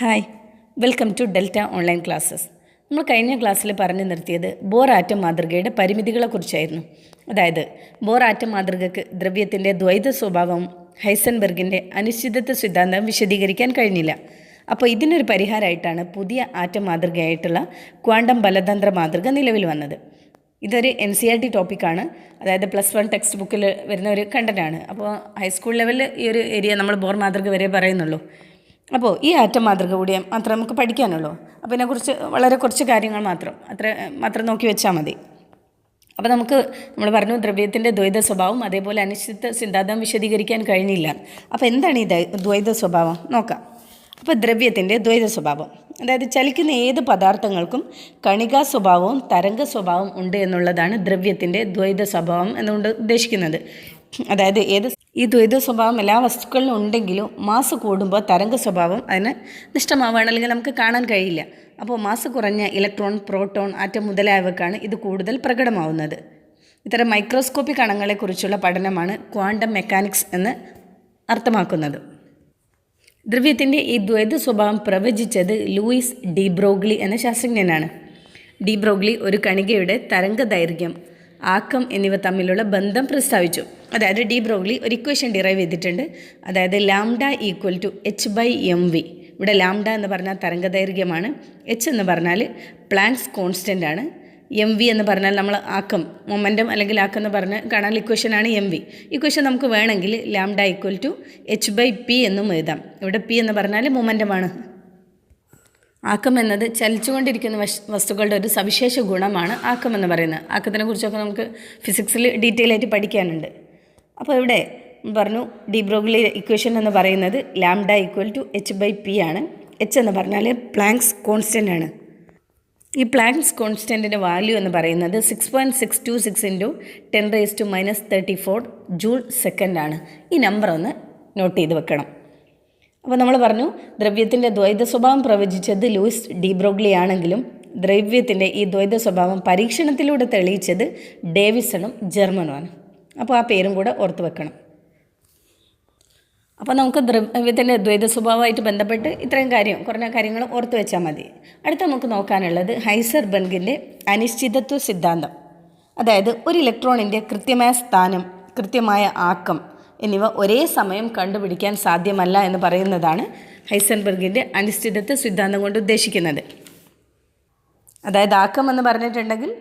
Hi welcome to Delta online classes നമ്മൾ കഴിഞ്ഞ ക്ലാസ്സിൽ പറഞ്ഞു നിർത്തിയത് ബോർ ആറ്റം മാതൃകയുടെ പരിമിതികളെക്കുറിച്ചായിരുന്നു. അതായത് ബോർ ആറ്റം മാതൃകയ്ക്ക് ദ്രവ്യത്തിന്റെ ദ്വൈത സ്വഭാവം ഹൈസൻബർഗിന്റെ അനിശ്ചിതത്വ സിദ്ധാന്തം വിശദീകരിക്കാൻ കഴിഞ്ഞില്ല. അപ്പോൾ ഇതിനൊരു പരിഹാരമായിട്ടാണ് പുതിയ ആറ്റം മാതൃകയായിട്ടുള്ള ക്വാണ്ടം ബലതന്ത്ര മാതൃക നിലവിൽ വന്നത്. ഇതൊരു എൻ സി ആർ ടി ടോപ്പിക്കാണ് അതായത് പ്ലസ് വൺ ടെക്സ്റ്റ് ബുക്കിൽ വരുന്ന ഒരു കണ്ടന്റാണ് അപ്പോൾ ഹൈസ്കൂൾ ലെവലിൽ ഈ ഒരു ഏരിയ നമ്മൾ ബോർ മാതൃക വരെ പറയുന്നുള്ളൂ. അപ്പോൾ ഈ ആറ്റം മാതൃക കൂടി മാത്രം നമുക്ക് പഠിക്കാനുള്ളൂ. അപ്പോൾ ഇതിനെക്കുറിച്ച് വളരെ കുറച്ച് കാര്യങ്ങൾ മാത്രം അത്ര മാത്രം നോക്കി വെച്ചാൽ മതി. അപ്പോൾ നമുക്ക് നമ്മൾ പറഞ്ഞു ദ്രവ്യത്തിന്റെ ദ്വൈത സ്വഭാവം അതേപോലെ അനിശ്ചിത സിദ്ധാന്തം വിശദീകരിക്കാൻ കഴിഞ്ഞില്ല. അപ്പോൾ എന്താണ് ഈ ദ്വൈത സ്വഭാവം? നോക്കാം. അപ്പോൾ ദ്രവ്യത്തിന്റെ ദ്വൈത സ്വഭാവം. അതായത് ചലിക്കുന്ന ഏത് പദാർത്ഥങ്ങൾക്കും കണികാ സ്വഭാവവും തരംഗ സ്വഭാവം ഉണ്ട് എന്നുള്ളതാണ് ദ്രവ്യത്തിന്റെ ദ്വൈത സ്വഭാവം എന്നുകൊണ്ട് ഉദ്ദേശിക്കുന്നത്. അതായത് ഏത് ഈ ദ്വൈത സ്വഭാവം എല്ലാ വസ്തുക്കളിലും ഉണ്ടെങ്കിലും മാസ് കൂടുമ്പോൾ തരംഗ സ്വഭാവം അതിന് നിഷ്ടമാവുകയാണ് അല്ലെങ്കിൽ നമുക്ക് കാണാൻ കഴിയില്ല. അപ്പോൾ മാസ് കുറഞ്ഞ ഇലക്ട്രോൺ പ്രോട്ടോൺ ആറ്റം മുതലായവക്കാണ് ഇത് കൂടുതൽ പ്രകടമാവുന്നത്. ഇത്തരം മൈക്രോസ്കോപ്പിക് കണങ്ങളെക്കുറിച്ചുള്ള പഠനമാണ് ക്വാണ്ടം മെക്കാനിക്സ് എന്ന് അർത്ഥമാക്കുന്നത്. ദ്രവ്യത്തിന്റെ ഈ ദ്വൈത സ്വഭാവം പ്രവചിച്ചത് ലൂയിസ് ഡി ബ്രോഗ്ലി എന്ന ശാസ്ത്രജ്ഞനാണ്. ഡി ബ്രോഗ്ലി ഒരു കണികയുടെ തരംഗ ദൈർഘ്യം ആക്കം എന്നിവ തമ്മിലുള്ള ബന്ധം പ്രസ്താവിച്ചു. അതായത് ഡി ബ്രോഗ്ലി ഒരു ഇക്വേഷൻ ഡിറൈവ് ചെയ്തിട്ടുണ്ട്. അതായത് lambda equal to H by M V ഇവിടെ ലാംഡ എന്ന് പറഞ്ഞാൽ തരംഗ ദൈർഘ്യമാണ് എച്ച് എന്ന് പറഞ്ഞാൽ പ്ലാങ്ക്സ് കോൺസ്റ്റന്റ് ആണ്. എം വി എന്ന് പറഞ്ഞാൽ നമ്മൾ ആക്കം മൊമെന്റം അല്ലെങ്കിൽ ആക്കം എന്ന് പറഞ്ഞ് കാണാൻ ഇക്വേഷനാണ് എം വി ഇക്വേഷൻ നമുക്ക് വേണമെങ്കിൽ lambda equal to H by P എന്നും എഴുതാം. ഇവിടെ പി എന്ന് പറഞ്ഞാൽ മൊമെന്റമാണ് ആക്കം എന്നത് ചലിച്ചുകൊണ്ടിരിക്കുന്ന വസ്തുക്കളുടെ ഒരു സവിശേഷ ഗുണമാണ് ആക്കം എന്ന് പറയുന്നത്. ആക്കത്തിനെ കുറിച്ചൊക്കെ നമുക്ക് ഫിസിക്സിൽ ഡീറ്റെയിൽ ആയിട്ട് പഠിക്കാനുണ്ട്. അപ്പോൾ ഇവിടെ പറഞ്ഞു ഡിബ്രോഗ്ലി ഇക്വേഷൻ എന്ന് പറയുന്നത് lambda equal to H by P ആണ്. എച്ച് എന്ന് പറഞ്ഞാൽ പ്ലാങ്ക്സ് കോൺസ്റ്റന്റ് ആണ്. ഈ പ്ലാങ്ക്സ് കോൺസ്റ്റന്റിന്റെ വാല്യൂ എന്ന് പറയുന്നത് six point six two six into ten raise to minus thirty four joule second ആണ്. ഈ നമ്പർ ഒന്ന് നോട്ട് ചെയ്ത് വെക്കണം. അപ്പോൾ നമ്മൾ പറഞ്ഞു ദ്രവ്യത്തിന്റെ ദ്വൈത സ്വഭാവം പ്രവചിച്ചത് ലൂയിസ് ഡിബ്രോഗ്ലി ആണെങ്കിലും ദ്രവ്യത്തിന്റെ ഈ ദ്വൈത സ്വഭാവം പരീക്ഷണത്തിലൂടെ തെളിയിച്ചത് ഡേവിസണും ജർമ്മനുമാണ്. അപ്പോൾ ആ പേരും കൂടെ ഓർത്ത് വെക്കണം. അപ്പോൾ നമുക്ക് ദ്രവ്യത്തിന്റെ ദ്വൈത സ്വഭാവമായിട്ട് ബന്ധപ്പെട്ട് ഇത്രയും കാര്യം കുറഞ്ഞ കാര്യങ്ങൾ ഓർത്ത് വെച്ചാൽ മതി. അടുത്ത നമുക്ക് നോക്കാനുള്ളത് ഹൈസർ ബർഗിന്റെ അനിശ്ചിതത്വ സിദ്ധാന്തം. അതായത് ഒരു ഇലക്ട്രോണിന്റെ കൃത്യമായ സ്ഥാനം കൃത്യമായ ആക്കം എന്നിവ ഒരേ സമയം കണ്ടുപിടിക്കാൻ സാധ്യമല്ല എന്ന് പറയുന്നതാണ് ഹൈസൻബർഗിന്റെ അനിശ്ചിതത്വ സിദ്ധാന്തം കൊണ്ട് ഉദ്ദേശിക്കുന്നത്. അതായത് ആക്കം എന്ന് പറഞ്ഞിട്ടുണ്ടെങ്കിൽ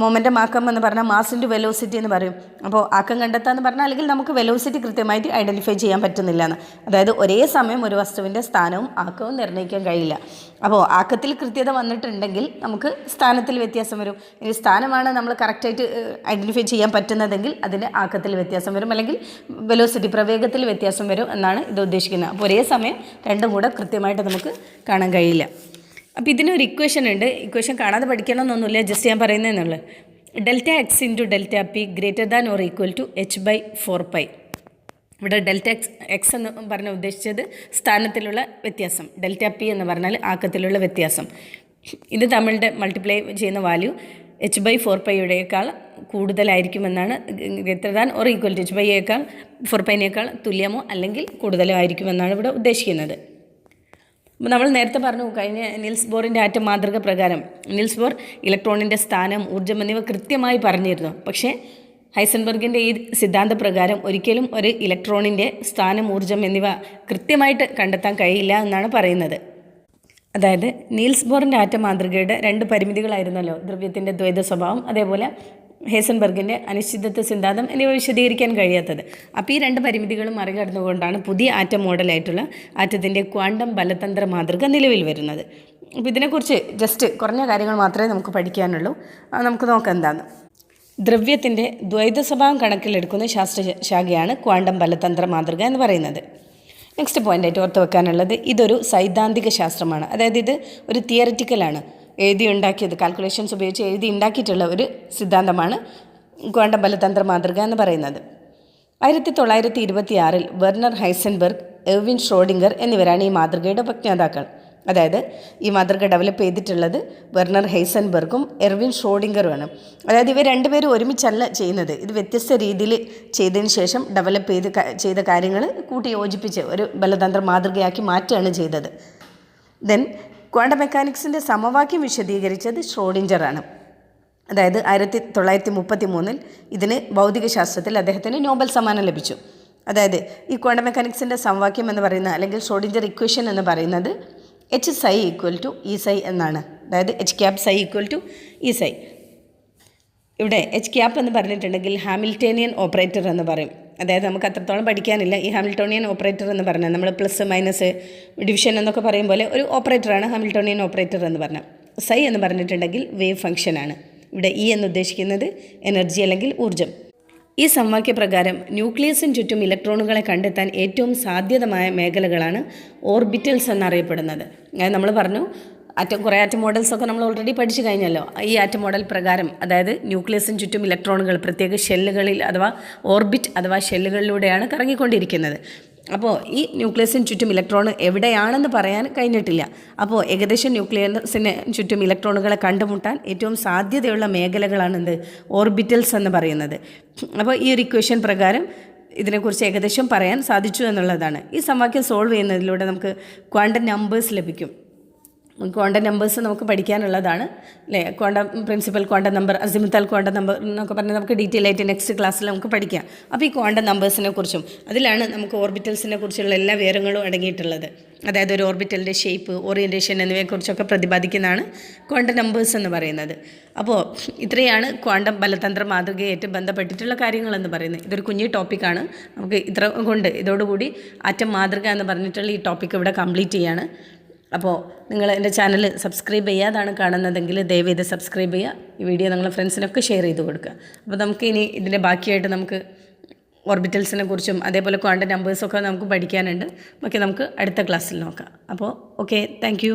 മൊമെന്റം ആക്കം എന്ന് പറഞ്ഞാൽ മാസിന്റെ വെലോസിറ്റി എന്ന് പറയും. അപ്പോൾ ആക്കം കണ്ടെത്താന്ന് പറഞ്ഞാൽ അല്ലെങ്കിൽ നമുക്ക് വെലോസിറ്റി കൃത്യമായിട്ട് ഐഡന്റിഫൈ ചെയ്യാൻ പറ്റുന്നില്ല എന്ന് അതായത് ഒരേ സമയം ഒരു വസ്തുവിന്റെ സ്ഥാനവും ആക്കവും നിർണയിക്കാൻ കഴിയില്ല. അപ്പോൾ ആക്കത്തിൽ കൃത്യത വന്നിട്ടുണ്ടെങ്കിൽ നമുക്ക് സ്ഥാനത്തിൽ വ്യത്യാസം വരും. ഇനി സ്ഥാനമാണ് നമ്മൾ കറക്റ്റായിട്ട് ഐഡന്റിഫൈ ചെയ്യാൻ പറ്റുന്നതെങ്കിൽ അതിന് ആക്കത്തിൽ വ്യത്യാസം വരും അല്ലെങ്കിൽ വെലോസിറ്റി പ്രവേഗത്തിൽ വ്യത്യാസം വരും എന്നാണ് ഇത് ഉദ്ദേശിക്കുന്നത്. അപ്പോൾ ഒരേ സമയം രണ്ടും കൂടെ കൃത്യമായിട്ട് നമുക്ക് കാണാൻ കഴിയില്ല. അപ്പോൾ ഇതിനൊരു ഇക്വേഷൻ ഉണ്ട്. ഇക്വേഷൻ കാണാതെ പഠിക്കണമെന്നൊന്നുമില്ല ജസ്റ്റ് ഞാൻ പറയുന്നതെന്നുള്ളു delta X into delta P greater than or equal to H by four pi ഇവിടെ ഡെൽറ്റ എക്സ് എക്സ് എന്ന് പറഞ്ഞ ഉദ്ദേശിച്ചത് സ്ഥാനത്തിലുള്ള വ്യത്യാസം. ഡെൽറ്റ പി എന്ന് പറഞ്ഞാൽ ആക്കത്തിലുള്ള വ്യത്യാസം. ഇത് തമ്മിലിന്റെ മൾട്ടിപ്ലൈ ചെയ്യുന്ന വാല്യൂ എച്ച് ബൈ ഫോർ പൈയുടേക്കാൾ കൂടുതലായിരിക്കുമെന്നാണ്. Greater than or equal to H ബൈയേക്കാൾ four പൈനേക്കാൾ തുല്യമോ അല്ലെങ്കിൽ കൂടുതലോ ആയിരിക്കുമെന്നാണ് ഇവിടെ ഉദ്ദേശിക്കുന്നത്. നമ്മൾ നേരത്തെ പറഞ്ഞു കഴിഞ്ഞ നിൽസ് ബോറിന്റെ ആറ്റം മാതൃക പ്രകാരം നിൽസ് ബോർ ഇലക്ട്രോണിന്റെ സ്ഥാനം ഊർജം എന്നിവ കൃത്യമായി പറഞ്ഞിരുന്നു. പക്ഷേ ഹൈസൻബർഗിന്റെ ഈ സിദ്ധാന്തപ്രകാരം ഒരിക്കലും ഒരു ഇലക്ട്രോണിന്റെ സ്ഥാനം ഊർജം എന്നിവ കൃത്യമായിട്ട് കണ്ടെത്താൻ കഴിയില്ല എന്നാണ് പറയുന്നത്. അതായത് നീൽസ് ബോറിന്റെ ആറ്റം മാതൃകയുടെ രണ്ട് പരിമിതികളായിരുന്നല്ലോ ദ്രവ്യത്തിന്റെ ദ്വൈത സ്വഭാവം അതേപോലെ ഹേസൻബർഗിന്റെ അനിശ്ചിതത്വ സിദ്ധാന്തം എന്നിവ വിശദീകരിക്കാൻ കഴിയാത്തത്. അപ്പോൾ ഈ രണ്ട് പരിമിതികളും മറികടന്നുകൊണ്ടാണ് പുതിയ ആറ്റം മോഡലായിട്ടുള്ള ആറ്റത്തിന്റെ ക്വാണ്ടം ബലതന്ത്ര മാതൃക നിലവിൽ വരുന്നത്. അപ്പോൾ ഇതിനെക്കുറിച്ച് ജസ്റ്റ് കുറഞ്ഞ കാര്യങ്ങൾ മാത്രമേ നമുക്ക് പഠിക്കാനുള്ളൂ. നമുക്ക് നോക്കാം എന്താണ്. ദ്രവ്യത്തിന്റെ ദ്വൈത സ്വഭാവം കണക്കിലെടുക്കുന്ന ശാസ്ത്രശാഖയാണ് ക്വാണ്ടം ബലതന്ത്ര മാതൃക എന്ന് പറയുന്നത്. നെക്സ്റ്റ് പോയിന്റായിട്ട് ഓർത്ത് വെക്കാനുള്ളത് ഇതൊരു സൈദ്ധാന്തിക ശാസ്ത്രമാണ്. അതായത് ഇത് ഒരു തിയററ്റിക്കലാണ് എഴുതി ഉണ്ടാക്കിയത്. കാൽക്കുലേഷൻസ് ഉപയോഗിച്ച് എഴുതി ഉണ്ടാക്കിയിട്ടുള്ള ഒരു സിദ്ധാന്തമാണ് ക്വാണ്ടം ബലതന്ത്ര മാതൃക എന്ന് പറയുന്നത്. ആയിരത്തി തൊള്ളായിരത്തി ഇരുപത്തി ആറിൽ വെർണർ ഹൈസൻബർഗ് എർവിൻ ഷ്രോഡിംഗർ എന്നിവരാണ് ഈ മാതൃകയുടെ ഉപജ്ഞാതാക്കൾ. അതായത് ഈ മാതൃക ഡെവലപ്പ് ചെയ്തിട്ടുള്ളത് വെർണർ ഹൈസൻബർഗും എർവിൻ ഷ്രോഡിംഗറുമാണ്. അതായത് ഇവർ രണ്ടുപേരും ഒരുമിച്ചല്ല ചെയ്യുന്നത്. ഇത് വ്യത്യസ്ത രീതിയിൽ ചെയ്തതിന് ശേഷം ഡെവലപ്പ് ചെയ്ത് ചെയ്ത കാര്യങ്ങൾ കൂട്ടി യോജിപ്പിച്ച് ഒരു ബലതന്ത്ര മാതൃകയാക്കി മാറ്റുകയാണ് ചെയ്തത്. ദെൻ ക്വാണ്ടം മെക്കാനിക്സിന്റെ സമവാക്യം വിശദീകരിച്ചത് ഷ്രോഡിഞ്ചറാണ് അതായത് ആയിരത്തി തൊള്ളായിരത്തി മുപ്പത്തി മൂന്നിൽ ഇതിന് ഭൗതികശാസ്ത്രത്തിൽ അദ്ദേഹത്തിന് നോബൽ സമ്മാനം ലഭിച്ചു. അതായത് ഈ ക്വാണ്ടം മെക്കാനിക്സിന്റെ സമവാക്യം എന്ന് പറയുന്ന അല്ലെങ്കിൽ ഷ്രോഡിഞ്ചർ ഇക്വേഷൻ എന്ന് പറയുന്നത് H psi equal to E psi എന്നാണ്. അതായത് H cap psi equal to E psi ഇവിടെ എച്ച് ക്യാപ്പ് എന്ന് പറഞ്ഞിട്ടുണ്ടെങ്കിൽ ഹാമിൽറ്റേനിയൻ ഓപ്പറേറ്റർ എന്ന് പറയും. അതായത് നമുക്ക് അത്രത്തോളം പഠിക്കാനില്ല. ഈ ഹാമിൽട്ടോണിയൻ ഓപ്പറേറ്റർ എന്ന് പറഞ്ഞാൽ നമ്മൾ പ്ലസ് മൈനസ് ഡിവിഷൻ എന്നൊക്കെ പറയും പോലെ ഒരു ഓപ്പറേറ്ററാണ് ഹാമിൽട്ടോണിയൻ ഓപ്പറേറ്റർ എന്ന് പറഞ്ഞാൽ. സൈ എന്ന് പറഞ്ഞിട്ടുണ്ടെങ്കിൽ വേവ് ഫംഗ്ഷനാണ് ഇവിടെ ഇ എന്ന് ഉദ്ദേശിക്കുന്നത് എനർജി അല്ലെങ്കിൽ ഊർജം. ഈ സമവാക്യപ്രകാരം ന്യൂക്ലിയസിന് ചുറ്റും ഇലക്ട്രോണുകളെ കണ്ടെത്താൻ ഏറ്റവും സാധ്യതമായ മേഖലകളാണ് ഓർബിറ്റൽസ് എന്നറിയപ്പെടുന്നത്. നമ്മൾ പറഞ്ഞു ആറ്റം കുറേ ആറ്റം മോഡൽസൊക്കെ നമ്മൾ ഓൾറെഡി പഠിച്ചു കഴിഞ്ഞല്ലോ. ഈ ആറ്റം മോഡൽ പ്രകാരം അതായത് ന്യൂക്ലിയസിന് ചുറ്റും ഇലക്ട്രോണുകൾ പ്രത്യേക ഷെല്ലുകളിൽ അഥവാ ഓർബിറ്റ് അഥവാ ഷെല്ലുകളിലൂടെയാണ് കറങ്ങിക്കൊണ്ടിരിക്കുന്നത്. അപ്പോൾ ഈ ന്യൂക്ലിയസിന് ചുറ്റും ഇലക്ട്രോൺ എവിടെയാണെന്ന് പറയാൻ കഴിഞ്ഞിട്ടില്ല. അപ്പോൾ ഏകദേശം ന്യൂക്ലിയസിന് ചുറ്റും ഇലക്ട്രോണുകളെ കണ്ടുമുട്ടാൻ ഏറ്റവും സാധ്യതയുള്ള മേഖലകളാണ് എന്ത്? ഓർബിറ്റൽസ് എന്ന് പറയുന്നത്. അപ്പോൾ ഈ ഒരു ഇക്വേഷൻ പ്രകാരം ഇതിനെക്കുറിച്ച് ഏകദേശം പറയാൻ സാധിച്ചു എന്നുള്ളതാണ്. ഈ സമവാക്യം സോൾവ് ചെയ്യുന്നതിലൂടെ നമുക്ക് ക്വാണ്ടം നമ്പേഴ്സ് ലഭിക്കും. ക്വാണ്ടം നമ്പേഴ്സ് നമുക്ക് പഠിക്കാനുള്ളതാണ്. അല്ലേ quantum principal quantum number azimuthal quantum number എന്നൊക്കെ പറഞ്ഞാൽ നമുക്ക് ഡീറ്റെയിൽ ആയിട്ട് നെക്സ്റ്റ് ക്ലാസ്സിൽ നമുക്ക് പഠിക്കാം. അപ്പോൾ ഈ ക്വാണ്ടം നമ്പേഴ്സിനെ കുറിച്ചും അതിലാണ് നമുക്ക് ഓർബിറ്റൽസിനെ കുറിച്ചുള്ള എല്ലാ വിവരങ്ങളും അടങ്ങിയിട്ടുള്ളത്. അതായത് ഒരു ഓർബിറ്റലിന്റെ ഷേപ്പ് ഓറിയന്റേഷൻ എന്നിവയെക്കുറിച്ചൊക്കെ പ്രതിപാദിക്കുന്നതാണ് ക്വാണ്ടം നമ്പേഴ്സ് എന്ന് പറയുന്നത്. അപ്പോൾ ഇത്രയാണ് ക്വാണ്ടം ബലതന്ത്ര മാതൃകയായിട്ട് ബന്ധപ്പെട്ടിട്ടുള്ള കാര്യങ്ങളെന്ന് പറയുന്നത്. ഇതൊരു കുഞ്ഞു ടോപ്പിക്കാണ് നമുക്ക് ഇത്ര കൊണ്ട് ഇതോടുകൂടി ആറ്റം മാതൃക എന്ന് പറഞ്ഞിട്ടുള്ള ഈ ടോപ്പിക്ക് ഇവിടെ കംപ്ലീറ്റ് ചെയ്യാണ്. അപ്പോൾ നിങ്ങൾ എന്റെ ചാനൽ സബ്സ്ക്രൈബ് ചെയ്യാതാണ് കാണുന്നതെങ്കിൽ ദയവ് ചെയ്ത് സബ്സ്ക്രൈബ് ചെയ്യുക ഈ വീഡിയോ നിങ്ങളുടെ ഫ്രണ്ട്സിനൊക്കെ ഷെയർ ചെയ്ത് കൊടുക്കുക. അപ്പോൾ നമുക്ക് ഇനി ഇതിന്റെ ബാക്കിയായിട്ട് നമുക്ക് ഓർബിറ്റൽസിനെ കുറിച്ചും അതേപോലെ ക്വാണ്ട നമ്പേഴ്സൊക്കെ നമുക്ക് പഠിക്കാനുണ്ട്. ബാക്കി നമുക്ക് അടുത്ത ക്ലാസ്സിൽ നോക്കാം. അപ്പോൾ ഓക്കെ താങ്ക്